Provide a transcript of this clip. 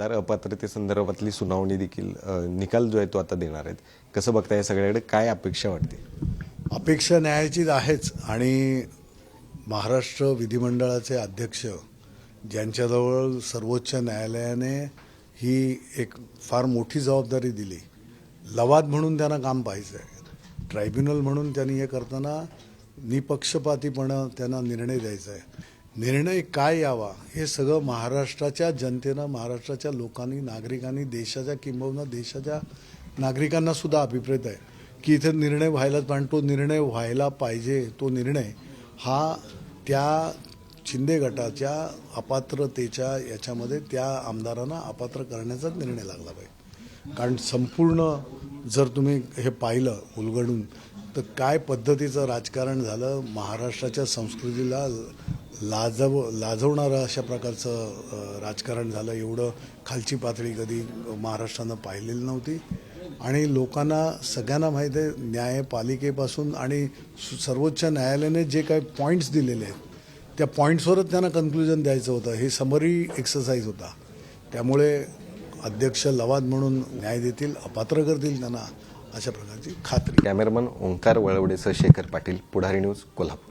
आमदार अपात्रतेसंदर्भातली सुनावणी देखील निकाल जो आहे तो आता देणार आहेत. कसं बघता या सगळ्याकडे? काय अपेक्षा वाटते? अपेक्षा न्यायाचीच आहेच आणि महाराष्ट्र विधिमंडळाचे अध्यक्ष ज्यांच्याजवळ सर्वोच्च न्यायालयाने ही एक फार मोठी जबाबदारी दिली. लवाद म्हणून त्यांना काम पाहायचं आहे. ट्रायब्युनल म्हणून त्यांनी हे करताना निपक्षपातीपणं त्यांना निर्णय द्यायचा आहे. निर्णय काय यावा हे सगळं महाराष्ट्राच्या जनतेनं महाराष्ट्राच्या लोकांनी नागरिकांनी देशाच्या किंबहुना देशाच्या नागरिकांना सुद्धा अभिप्रेत आहे की इथे निर्णय व्हायलाच पण तो निर्णय व्हायला पाहिजे. तो निर्णय हा त्या शिंदे गटाच्या अपात्रतेच्या याच्यामध्ये त्या आमदारांना अपात्र करण्याचाच निर्णय लागला पाहिजे. कारण संपूर्ण जर तुम्ही हे पाहिलं उलगडून तर काय पद्धतीचं राजकारण झालं? महाराष्ट्राच्या संस्कृतीला लाजव लाजवणारं अशा प्रकारचं राजकारण झालं. एवढं खालची पातळी कधी महाराष्ट्रानं पाहिलेली नव्हती. आणि लोकांना सगळ्यांना माहीत आहे न्यायपालिकेपासून आणि सु- सर्वोच्च न्यायालयाने जे काही पॉईंट्स दिलेले आहेत त्या पॉईंट्सवरच त्यांना कन्क्लुजन द्यायचं होतं. हे समरी एक्सरसाइज होता. त्यामुळे अध्यक्ष लवाद म्हणून न्याय देतील अपात्र करतील त्यांना अशा प्रकारची खात्री. कॅमेरामन ओंकार वळवडेसह शेखर पाटील पुढारी न्यूज कोल्हापूर.